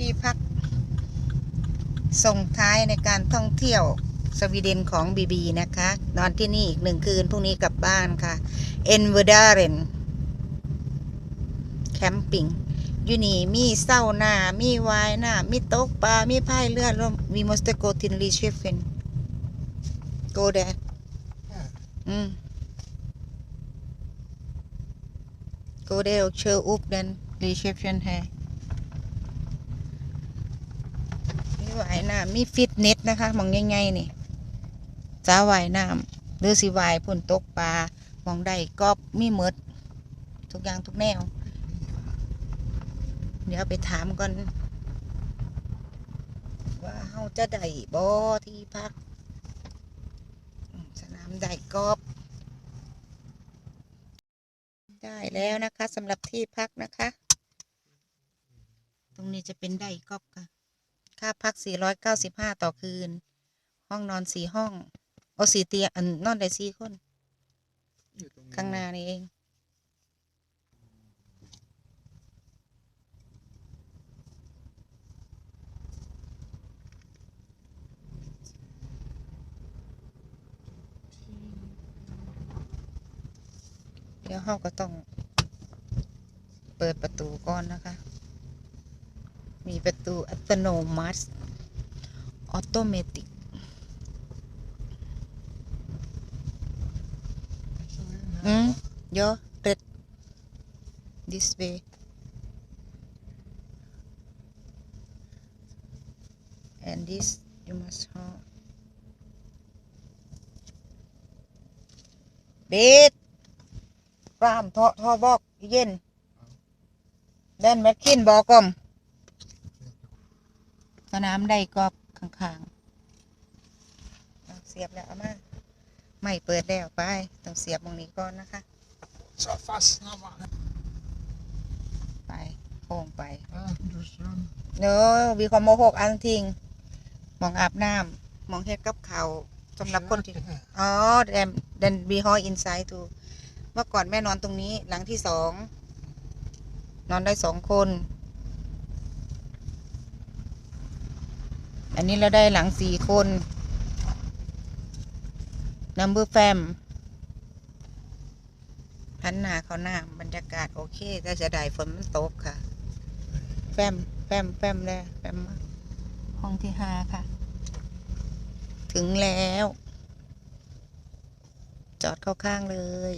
ที่พัก ส่งท้ายในการท่องเที่ยวสวีเดนของบีบีนะคะ นอนที่นี่อีกหนึ่งคืนพรุ่งนี้กลับบ้านค่ะเอนเวดาเรนแคมปิ้งอยู่นี่มีเศร้าหน้า มีวายหน้า มีโตกปลา มีพายเรือรวมมีมอสเตโกตินรีเชฟเฟนโกเดอืม Gå der og kør op den reception her มีว่ายน้ำมีฟิตเนสนะคะมองง่ายๆนี่จ้าว่ายน้ำหรือสิวายพุ่นตกปลามองได้กอบมีหมดทุกอย่างทุกแนว เดี๋ยวไปถามก่อน ว่าเฮาจะได้บ่ที่พัก สนามได้กอบ ได้แล้วนะคะสำหรับที่พักนะคะ ตรงนี้จะเป็นได้กอบค่ะ ค่าพัก 495 ต่อคืน ห้องนอนสี่ห้องโอาสี่เตียงอันนอนได้สี่คนข้างหน้านี่เอง เดี๋ยวเราก็ต้อง เปิดประตูก่อนนะคะ มีประตูอัตโนมัติออโตเมติกอืมยอ red this way and this you must hold เบดรามทอทอบอกเย็นเดนแมคคินบอกกอม นามได้กอบข้างๆเอาเสียบแล้วเอามาไม่เปิดแล้วไปต้องเสียบตรงนี้ก่อนนะคะ Zo vast. Nou maar. ไปโค้งไป Ja, dus dan. เนอะวีความโมหกอันทิ้งหมองอาบน้ำหมองเฮ็ดกับเขาวสำหรับคนที่ Ja. อ๋อแดนแดนบีฮออินไซด์ทูเมื่อก่อนแม่นอนตรงนี้หลังที่สอง นอนได้สองคน อันนี้เราได้หลังสี่คนนัมเบอร์แฟมพันหนาเขาหน้าบรรยากาศโอเคแต่จะได้ฝนมันตกค่ะ แฟมแฟมแฟมเลยแฟมมาห้องที่ห้าค่ะ ถึงแล้ว จอดเข้าข้างเลย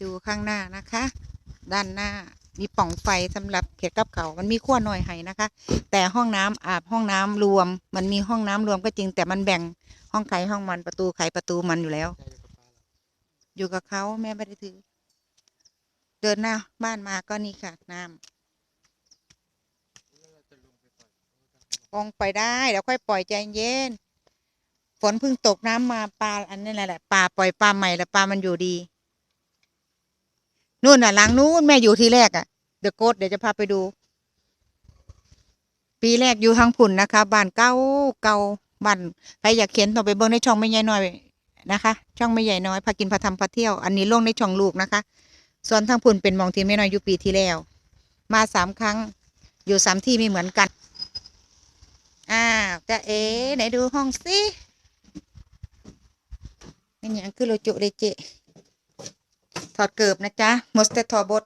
ดูข้างหน้านะคะ ด้านหน้า มีปล่องไฟสำหรับเขียดกับเขามันมีขั้วหน่อยให้นะคะ แต่ห้องน้ำอาบห้องน้ำรวม มันมีห้องน้ำรวมก็จริง แต่มันแบ่งห้องใครห้องมันประตูใครประตูมันอยู่แล้ว อยู่กับเขาแม่ไม่ได้ถือ เดินหน้าบ้านมาก็นี่ค่ะน้ำลงไปได้เดี๋ยวค่อยปล่อยใจเย็นฝนเพิ่งตกน้ำมาปลาอันนี้แหละปลาปล่อยปลาใหม่แล้วปลามันอยู่ดี นู่นน่ะหลังนู้นแม่อยู่ที่แรกอะ่ะเดอะโกดเดี๋ยวจะพาไปดู ปีแรกอยู่ทางผุนนะคะบ้านเก่าเก่าบ้านใครอยากเขียนต่องไปเบิ่งในช่องไม่ใหญ่น้อยนะคะ ช่องไม่ใหญ่น้อยพากินพาทำพาเที่ยว อันนี้ลงในช่องลูกนะคะ ส่วนทางผุนเป็นมองที่ไม่น้อยอยู่ปีที่แล้ว มาสามครั้ง อยู่สามที่ไม่เหมือนกันอ้าวจะเอ๋ไหนดูห้องสินี่ย่างคือโลจุเลยเจ ถอดเกิบนะจ๊ะมสเตทอบด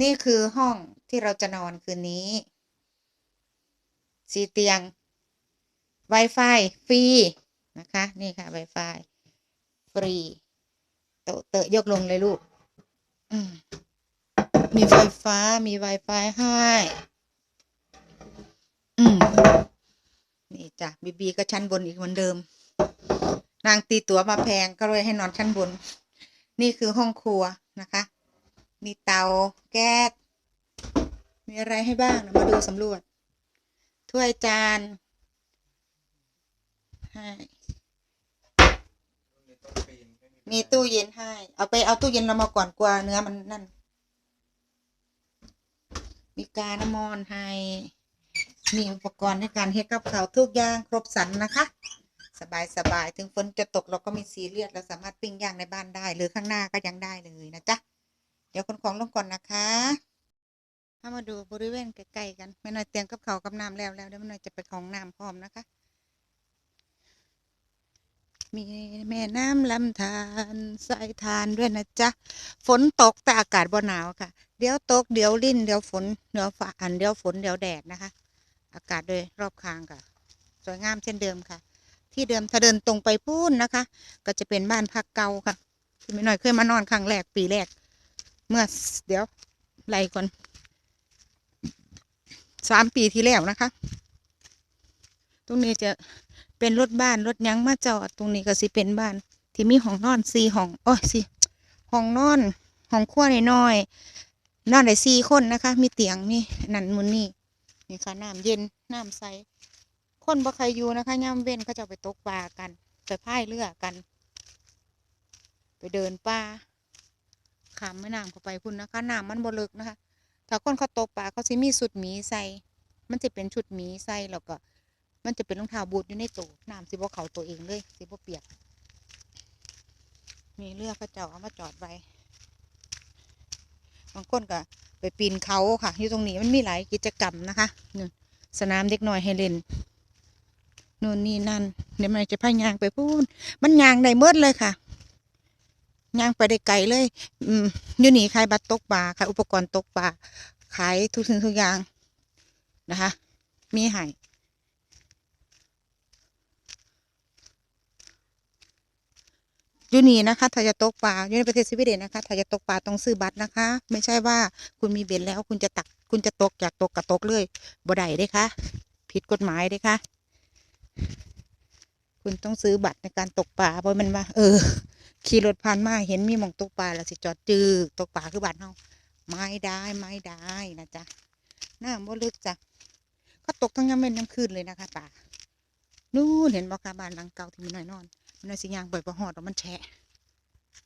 นี่คือห้องที่เราจะนอนคืนนี้ สีเตียง Wi-Fi ฟรีนะคะ นี่ค่ะ Wi-Fi ฟรีโตะเตะยกลงเลยลูกมมีไฟฟ้ามี Wi-Fi ให้ อืม นี่จ้ะบีบีก็ชั้นบนอีกเหมือนเดิม นางตีตั๋วมาแพงก็เลยให้นอนชั้นบน นี่คือห้องครัวนะคะ มีเตาแก๊สมีอะไรให้บ้างมาดูสำรวจ ถ้วยจานให้มีตู้เย็นให้ เอาไปเอาตู้เย็นเรามาก่อนกลัวเนื้อมันนั่น มีกาน้ำมอนให้ มีอุปกรณ์ในการเฮ็ดกับเขาทุกอย่างครบสรรนะคะ สบายสบายถึงฝนจะตกเราก็ไม่ซีเรียสเราสามารถปิ้งย่างในบ้านได้ หรือข้างหน้าก็ยังได้เลยนะจ๊ะ เดี๋ยวคนของลงก่อนนะคะถ้ามาดูบริเวณใกล้ๆกันไม่น้อยเตียมกับเขากับน้ำแล้วแล้วเดี๋ยวไม่น้อยจะไปของน้ำพร้อมนะคะ มีแม่น้ำลำธารสายทานด้วยนะจ๊ะ ฝนตกแต่อากาศบ่หนาวค่ะ เดี๋ยวตกเดี๋ยวลิ่นเดี๋ยวฝนเดี๋ยวฟ้าอันเดี๋ยวฝนเดี๋ยวแดดนะคะ อากาศโดยรอบข้างค่ะ สวยงามเช่นเดิมค่ะ ที่เดิมถ้าเดินตรงไปพูนนะคะ ก็จะเป็นบ้านพักเก่าค่ะที่ไม่น้อยเคยมานอนครั้งแรกปีแรก เมื่อเดี๋ยวไล่ก่อนสามปีที่แล้วนะคะ ตรงนี้จะเป็นรถบ้านรถยังมาจอดตรงนี้ก็สิเป็นบ้าน ที่มีห้องนอนสี่ห้องโอ้ยสี่ห้องนอนห้องครัวน้อยนอนได้สี่คนนะคะ มีเตียงมีนั่นมุนนี่นี่ค่ะน้ำเย็นน้ำใส คนบ่ใครอยู่นะคะย่ำเว้นเขาจะไปตกปลากัน ไปพายเรือกัน ไปเดินป่าขามแม่น้ำเข้าไปพุ่นนะคะน้ำมันบ่ลึกนะคะ ถ้าคนเขาตกปลาเขาสิมีสุดหมีใส่ มันจะเป็นชุดหมีใส่แล้วก็ มันจะเป็นรองเท้าบูทอยู่ในตัวน้ำสิบ่เขาตัวเองเลยสิบ่เปียก มีเรือเขาเจ้าเอามาจอดไว้บางคนก็ไปปีนเขาค่ะ อยู่ตรงนี้มันมีหลายกิจกรรมนะคะสนามเด็กน้อยให้เล่น นู่นนี่นั่นเดี๋ยวมันจะพายางไปพูนมันยางได้เมดเลยค่ะย่างไปได้ไกลเลย อืมอยู่นี่ขายบัตรตกปลาขายอุปกรณ์ตกปลาขายทุกสิ่งทุกอย่างนะคะ มีให้อยู่นี่นะคะถ้าจะตกปลาอยู่ในประเทศสวีเดนนะคะถ้าจะตกปลาต้องซื้อบัตรนะคะ ไม่ใช่ว่าคุณมีเบ็ดแล้วคุณจะตัก คุณจะตกอยากตกกระตกเลยบ่ได้เด้ค่ะผิดกฎหมายเด้ค่ะ คุณต้องซื้อบัตรในการตกปลาเพราะมันว่า เออ ขี่รถผ่านมาเห็นมีหมองตกปลาแล้วสิจอดจื้อตกปลาคือบ้านเฮาไม่ได้ไม่ได้นะจ๊ะน้ำบ่ลึกจ้ะก็ตกทั้งยามเย็นยามคืนเลยนะคะป่านู่นเห็นบ่คะบ้านหลังเก่าที่มีน้อยนอน มันน้อยสิยางบ่อยบ่ฮอดดอกมันแฉะ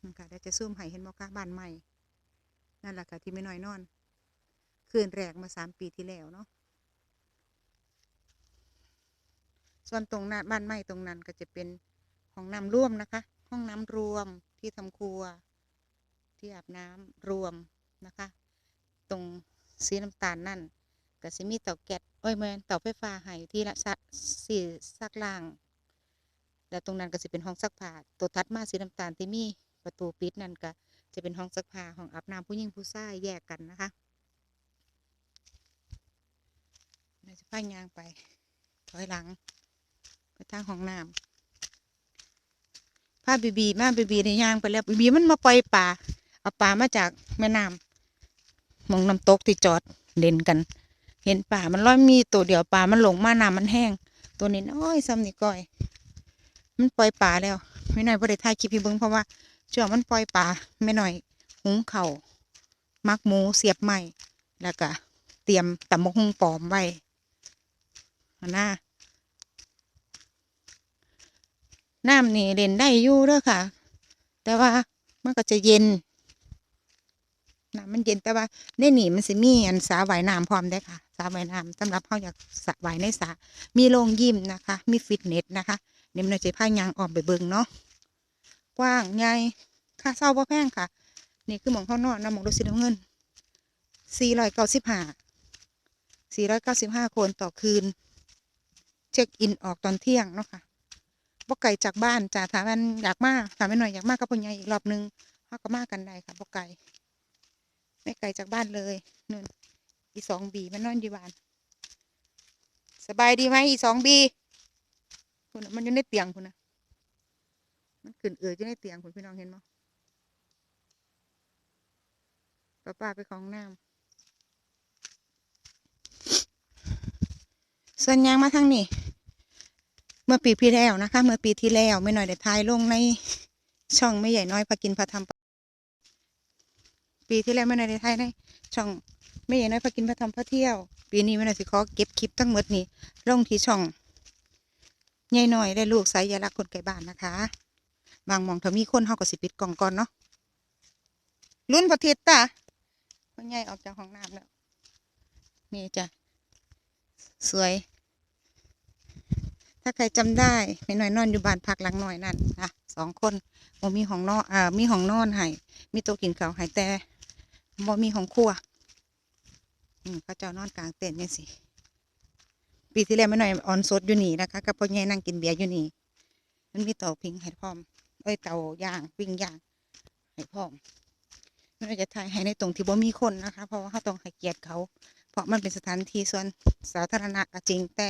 นั่นค่ะเดี๋ยวจะซูมให้เห็นบ่คะบ้านใหม่นั่นแหละค่ะที่ไม่น้อยนอน คืนแรกมาสามปีที่แล้วเนาะ ส่วนตรงหน้าบ้านใหม่ตรงนั้นก็จะเป็นห้องน้ำร่วมนะคะ ห้องน้ำรวมที่ทำครัว ที่อาบน้ำรวมนะคะ ตรงสีน้ำตาลนั่นก็สิมีเตาแก๊สโอ้ยแมนเตาไฟฟ้าให้ที่ละสักสีซักล่าง แล้วตรงนั้นก็สิเป็นห้องซักผ้าตัวทัดมาสีน้ำตาลที่มีประตูปิดนั่นก็จะเป็นห้องซักผ้าห้องอาบน้ำผู้หญิงผู้ชายแยกกันนะคะเราจะพายยางไป ถอยหลัง ไปทางห้องน้ำพาบีบีมาบีบีในย่างไปแล้วบีบีมันมาปล่อยปลาเอาปลามาจากแม่น้ำมองน้ำตกที่จอดเด่นกัน เห็นปลามันลอยมีตัวเดียวปลามันหลงมาน้ำมันแห้ง ตัวนี้น้อยซ้ำนี่ก้อย มันปล่อยปลาแล้วไม่หน่อยบ่ได้ถ่ายคลิปพี่เบิ้งเพราะว่าช่วงมันปล่อยปลาไม่หน่อยหุงเข่ามักหมูเสียบไม้แล้วก็เตรียมตำมกหุงปลอมไว้หน้า น้ำนี่เล่นได้อยู่เด้อค่ะ แต่ว่ามันก็จะเย็นน้ำมันเย็นแต่ว่าในนี่มันสิมีอันสาว่ายน้ำพร้อมได้ค่ะ สาว่ายน้ำสำหรับเขาอยากสระว่ายในสระมีโรงยิมนะคะ มีฟิตเนสนะคะเดี๋ยมันจะพายางออกไปเบิงเนาะกว้างใหญ่ค่าเช่าบ่แพงค่ะ นี่คือหมองเขางนอนนะหมองดูสีน้ำเงินสี่ร้อยเก้าสิบห้าสี่ร้อยเก้าสิบห้าคนต่อคืน เช็คอินออกตอนเที่ยงเนาะค่ะ บ่ไก่จากบ้านจ้าถามมันอยากมากถามไม่หน่อยอยากมากกับพ่อใหญ่อีกรอบนึงเขาก็มากกันได้ค่ะบ่ไก่ไม่ไกลจากบ้านเลยนู่นอีสองบีมันนอนอยู่บ้าน สบายดีไหมอีสองบีคุณมันอยู่ในเตียงคุณนะมันขึ้นเอืออยู่ในเตียงคุณพี่น้องเห็นมั้ยป้าป้าไปของน้ำส่วนยางมาทางนี้ เมื่อปีที่แล้วนะคะ เมื่อปีที่แล้วไม่หน่อยได้ทายลงในช่องไม่ใหญ่น้อยพากินพาทำปีที่แล้วไม่หน่อยได้ทายในช่องไม่ใหญ่น้อยพากินพาทำพาเที่ยว ปีนี้ไม่หน่อยสิขอเก็บคลิปทั้งหมดนี้ลงที่ช่องใหญ่น้อยได้ลูกสายยาลักคนไก่บ้านนะคะ บางมองถ้ามีคนเฮาก็สิปิดกล่องก่อนเนาะรุ่นพอทิตตาพ่อใหญ่ออกจากห้องน้ำแล้วนี่จ้ะสวย ถ้าใครจำได้ไม่น้อยนอนอยู่บ้านพักหลังหน่อยนั่นนะสองคนบ่มีห้องนอนอ่ามีห้องนอนให้มีโต๊ะกินข้าวให้แต่บ่มีห้องครัวอืมเขาเจ้านอนกลางเต็นท์นี่สิปีที่แล้วไม่น้อยออนสดอยู่นี่นะคะกับพ่อใหญ่นั่งกินเบียร์อยู่นี่มันมีเตาพิงให้พร้อมเอ้ยเตาย่างปิ้งย่างให้พร้อมไม่น้อยจะถ่ายให้ในตรงที่บ่มีคนนะคะ เพราะว่าเขาต้องให้เกียรติเขา เพราะมันเป็นสถานที่ส่วนสาธารณะจริงแต่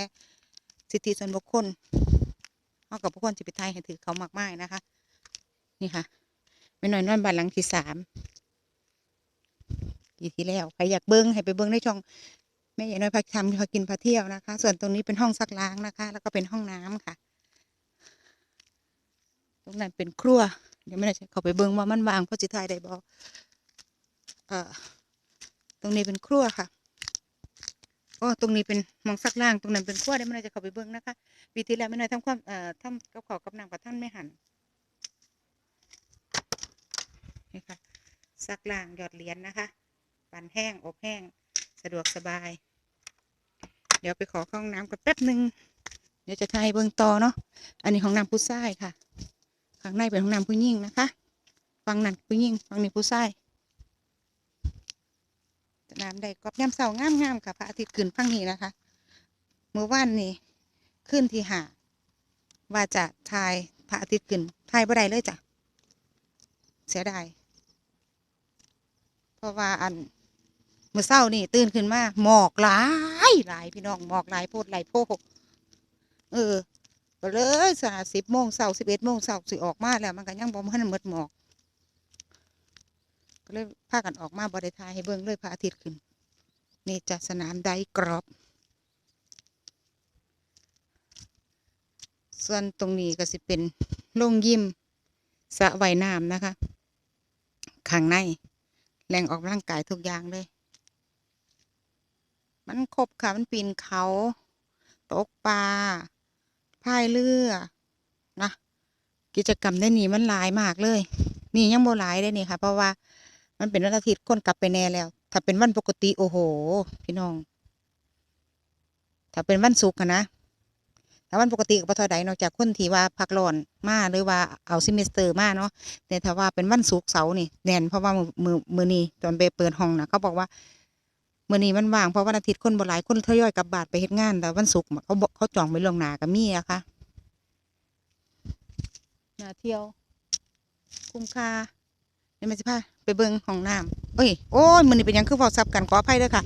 สิทธิส่วนบุคคลเขากับบุคคลจะไทยให้ถือเขามากมายนะคะ นี่ค่ะไม่น้อยนอนบ้านหลังที่สามปีที่แล้วใครอยากเบิ้งให้ไปเบิ้งในช่องแม่ใหญ่น้อยพักทำพากินพาเที่ยวนะคะ ส่วนตรงนี้เป็นห้องซักล้างนะคะ แล้วก็เป็นห้องน้ำค่ะ ตรงนั้นเป็นครัวเดี๋ยวไม่ได้เขาไปเบิ้งว่ามันวางเพราะจิทยได้บอเอ่อตรงนี้เป็นครัวค่ะ โอ้ตรงนี้เป็นมองซักล่างตรงนั้นเป็นขั้วได้ไม่น่าจะเข้าไปเบิ้องนะคะปีที่แล้วไม่น่าทำความเอ่อทำกับขาวกับนางกับท่านไม่หันนี่ค่ะซักล่างหยอดเหรียญนะคะปั่นแห้งอบแห้งสะดวกสบาย เดี๋ยวไปขอข้าห้องน้ำกันแป๊บหนึ่งเดี๋ยวจะทายเบิ้องต่อเนาะอันนี้ของน้ำผู้ชายค่ะข้างในเป็นห้องน้ำผู้หญิงนะคะฝั่งนั้นผู้หญิงฝั่งนี้ผู้ชาย น้ำได้กอบย่ำเสางามงามๆค่ะพระอาทิตย์ขึ้นฝั่งนี้นะคะ เมื่อวานนี้ขึ้นที่หาว่าจะทายพระอาทิตย์ขึ้นทายบ่ได้เลยจ้ะเสียดายเพราะว่าอันเมื่อเช้านี่ตื่นขึ้นมาหมอกหลายหลายพี่น้องหมอกหลายโพดหลายโพกเออก็เลยสาสิบโมงเสาสิบเอ็ดโมงเสาสิออกมาแล้ว มันก็ยังบ่ทันหมดหมอก เลยพากันออกมาบริทายให้เบิ่งเลยพระอาทิตย์ขึ้น นี่จะสนามไดกรอบ ส่วนตรงนี้ก็สิเป็นโล่งยิมสระว่ายน้ำนะคะข้างในแหล่งออกกำลังกายทุกอย่างเลย มันครบค่ะ มันปีนเขา ตกปลาพายเรือนะกิจกรรมได้นี่มันหลายมากเลย นี่ยังโบหลายได้นี่ค่ะ เพราะว่า มันเป็นวันอาทิตย์คนกลับไปแน่แล้ว ถ้าเป็นวันปกติโอ้โห พี่น้อง ถ้าเป็นวันศุกร์อะนะถ้าวันปกติก็บ่เท่าใดนอกจากคนที่ว่าพักร้อนมาหรือว่าเอาซิมเมสเตอร์มาเนาะแต่ถ้าว่าเป็นวันศุกร์เสาร์นี่แน่นเพราะว่ามือมือมือนี้ตอนไปเปิดห้องนะเขาบอกว่ามือนี้มันว่างเพราะวันอาทิตย์คนบ่หลายคนทยอยกลับบานไปเฮ็ดงานแต่วันศุกร์เขาเขาจองไปล่วงหน้าก็มีอะค่ะนาเที่ยว คุ้มค่า เดี๋ยวแม่สิพาไปเบิ่งห้องน้ำเอ้ย โอ้ยมือนี้เป็นยังคือเว้าซับกันขออภัยด้อค่ะ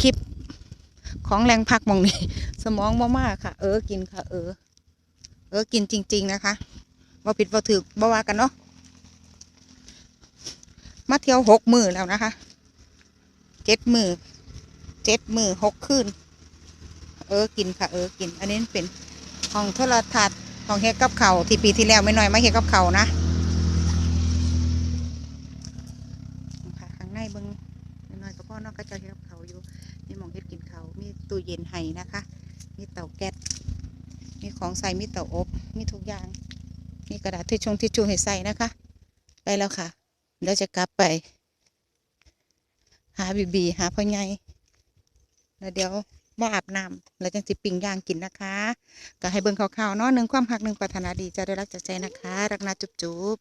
คลิปของแรงพักมองนี้สมองมากค่ะ เออ กินค่ะ เออ เออ กินจริง ๆ นะคะบ่าผิดบ่าถูกบ่ว่ากันเนาะ มาเที่ยวหกมือแล้วนะคะ เจ็ดมือ เจ็ดมือหกคืน เออ กินค่ะ เออ กิน อันนี้เป็นห้องโทรทัศน์ห้องเฮ็ดกับเขาที่ปีที่แล้วไม่น้อยมาเฮ็ดกับเขานะข้างในเบิ้ง น้อยก็พ่อเนอกก็จะเฮ็ดเขาอยู่มีหมองเฮ็ดกินเขามีตู้เย็นให้นะคะ มีเตาแก๊สมีของใส่มีเตาอบ มีทุกอย่างมีกระดาษทิชชงทิชชูให้ใส่นะคะ ไปแล้วค่ะเดี๋ยวจะกลับไป หาบีบีหาพ่อใหญ่แล้วเดี๋ยวมาอาบน้ำแล้วจังสิปิ้งย่างกินนะคะ ก็ให้เบิ่งข่าวๆเนาะหนึ่งความหักหนึ่งปรารถนาดีจะได้รักจากใจนะคะ รักนาจุ๊บ